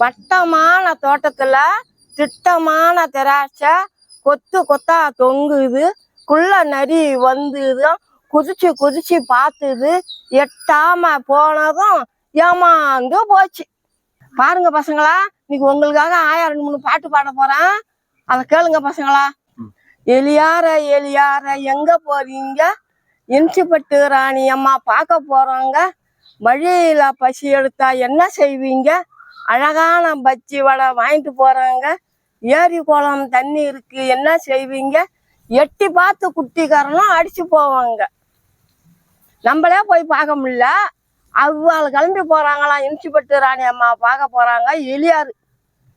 வட்டமான தோட்டத்துல திட்டமான திராட்சை கொத்து கொத்தா தொங்குது. குள்ள நரி வந்துது. குதிச்சு குதிச்சு பார்த்துது எட்டாம போனதும் ஏமாந்து போச்சு. பாருங்க பசங்களா இன்னைக்கு உங்களுக்காக ஆயிரம் ரெண்டு மூணு பாட்டு பாட போறேன். அதை கேளுங்க பசங்களா. எலியார எலியார எங்க போறீங்க? இன்சிப்பட்டு ராணி அம்மா பார்க்க போறோங்க. வழியில பசி எடுத்தா என்ன செய்வீங்க? அழகான பச்சி வடை வாங்கிட்டு போறாங்க. ஏரி குளம் தண்ணி இருக்கு. என்ன செய்வீங்க? எட்டி பார்த்து குட்டிக்காரனும் அடிச்சு போவாங்க. நம்மளே போய் பார்க்க முடியல. அவ்வாள் கிளம்பி போறாங்களாம் இன்சிப்பட்டு ராணி அம்மா பார்க்க போறாங்க. எலியாரு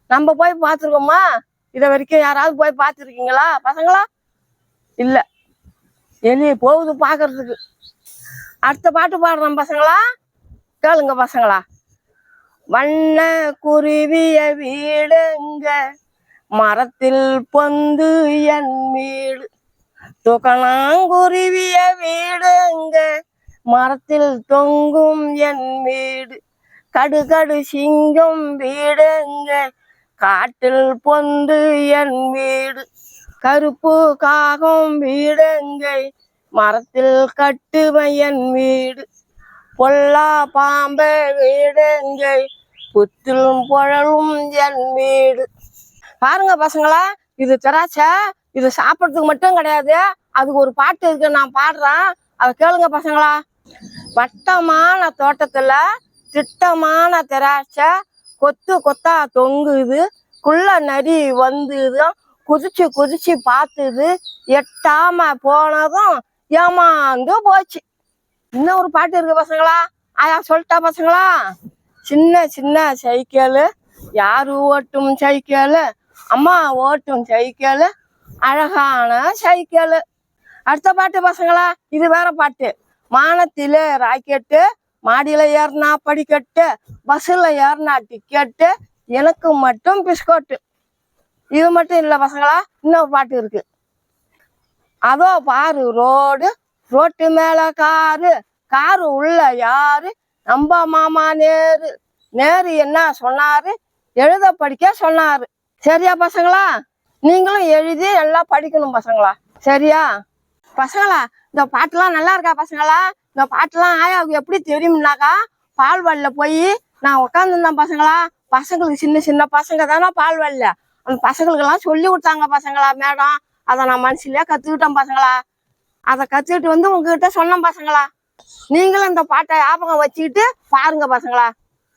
நம்ம போய் பார்த்துருக்கோமா? இதை வரைக்கும் யாராவது போய் பார்த்துருக்கீங்களா? பசங்களா? இல்ல. எலி போகுது பார்க்கறதுக்கு. அடுத்த பாட்டு பாடுறோம் பசங்களா? கேளுங்க பசங்களா. வண்ண குருவிய வீடுங்க. மரத்தில் பொந்து என் வீடு. துக்கணாங்குருவிய வீடுங்க. மரத்தில் தொங்கும் என் வீடு. கடுகடு சிங்கம் வீடுங்க. காட்டில் பொந்து என் வீடு. கருப்பு காகம் வீடுங்கை. மரத்தில் கட்டுவ என் வீடு. பொல்லா பாம்பை வீடுங்கை. புத்திலும் புழலும் என் வீடு பாருங்க பசங்களா இது திராட்சை இது சாப்பிட்றதுக்கு மட்டும் கிடையாது. அதுக்கு ஒரு பாட்டு இருக்கு நான் பாடுறேன். அதை கேளுங்க பசங்களா. வட்டமான தோட்டத்துல திட்டமான திராட்சை கொத்து கொத்தா தொங்குது குள்ள நரி வந்துது குதிச்சு குதிச்சு பார்த்துது எட்டாம போனதும் ஏமாந்து போச்சு. இன்னும் ஒரு பாட்டு இருக்கு பசங்களா. ஆயா சொல்லிட்டா பசங்களா? சின்ன சின்ன சைக்கிள். யார் ஓட்டும் சைக்கிள்? அம்மா ஓட்டும் சைக்கிள். அழகான சைக்கிள். அடுத்த பாட்டு பசங்களா? இது வேற பாட்டு. வானத்தில ராக்கெட்டு மாடியில ஏறினா படிக்கட்டு பஸ்ஸில் ஏறினா டிக்கெட்டு எனக்கு மட்டும் பிஸ்கோட்டு. இது மட்டும் இல்லை பசங்களா இன்னொரு பாட்டு இருக்கு. அதோ பாரு ரோடு ரோட்டு மேல காரு காரு உள்ள யாரு நம்ம மாமா நேரு நேரு என்ன சொன்னாரு? எழுத படிக்க சொன்னாரு. சரியா பசங்களா? நீங்களும் எழுதி எல்லாம் படிக்கணும் பசங்களா? சரியா? பசங்களா இந்த பாட்டுலாம் நல்லா இருக்கா பசங்களா? இந்த பாட்டுலாம் ஆயாவுக்கு எப்படி தெரியும்னாக்கா பால் போய் நான் உட்காந்துருந்தேன் பசங்களா. பசங்களுக்கு சின்ன சின்ன பசங்க தானே பால் அந்த பசங்களுக்கெல்லாம் சொல்லி கொடுத்தாங்க பசங்களா மேடம் அதை நான் மனசுலயே கத்துக்கிட்டேன் பசங்களா. அதை கத்துக்கிட்டு வந்து உங்ககிட்ட சொன்னேன் பசங்களா. நீங்களும் இந்த பாட்டை ஞாபகம் வச்சுக்கிட்டு பாருங்க பசங்களா.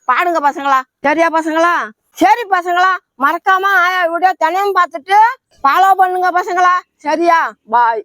பாடுங்க பசங்களா. சரியா பசங்களா? சரி பசங்களா. மறக்காம ஆயா வீடியோ தனியும் பார்த்துட்டு ஃபாலோ பண்ணுங்க பசங்களா. சரியா? பாய்